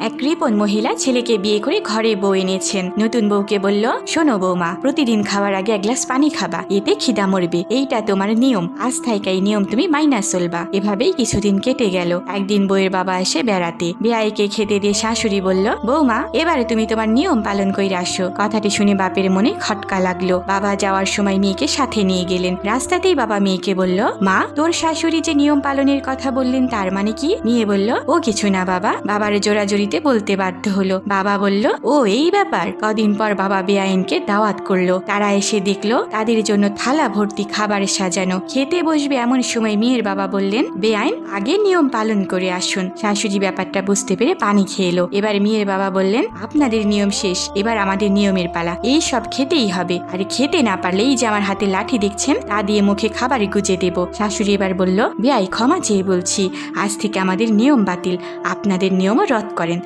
এক কৃপণ মহিলা ছেলেকে বিয়ে করে ঘরে বউ এনেছেন। নতুন বউকে বলল, শোনো বৌমা, প্রতিদিন খাওয়ার আগে এক গ্লাস পানি খাবা, এতে খিদা মরবে। এইটা তোমার নিয়ম, আজ থেকে এই নিয়ম তুমি মাইনা চলবা। এভাবেই কিছুদিন কেটে গেল। একদিন বউয়ের বাবা এসে বেড়াতে বেআইকে খেতে দিয়ে শাশুড়ি বলল, বৌমা, এবারে তুমি তোমার নিয়ম পালন করে আসো। কথাটি শুনে বাপের মনে খটকা লাগল। বাবা যাওয়ার সময় মেয়েকে সাথে নিয়ে গেলেন। রাস্তাতেই বাবা মেয়েকে বলল, মা, তোর শাশুড়ি যে নিয়ম পালনের কথা বললেন তার মানে কি? মেয়ে বলল, ও কিছু না বাবা, বাবার জোরাজোরিতে বলতে বাধ্য হলো। বাবা বলল, ও, এই ব্যাপার। কদিন পর বাবা বেআইনকে দাওয়াত করল। তারা এসে দেখল, তাদের জন্য থালা ভর্তি খাবার সাজানো। খেতে বসবে এমন সময় মেয়ের বাবা বললেন, বেআইন, আগে নিয়ম পালন করে আসুন। শাশুড়ি ব্যাপারটা বুঝতে পেরে পানি খেয়ে এলো। এবার মেয়ের বাবা বললেন, আপনাদের নিয়ম শেষ, এবার আমাদের নিয়মের পালা। এই সব খেতেই হবে। আর খেতে না পারলে এই যে আমার হাতে লাঠি দেখছেন, তা দিয়ে মুখে খাবার গুজে দেব। শাশুড়ি এবার বলল, বেআই, ক্ষমা চেয়ে বলছি। আজ থেকে আমাদের নিয়ম বাতিল। আপনাদের নিয়মও রদ করেন।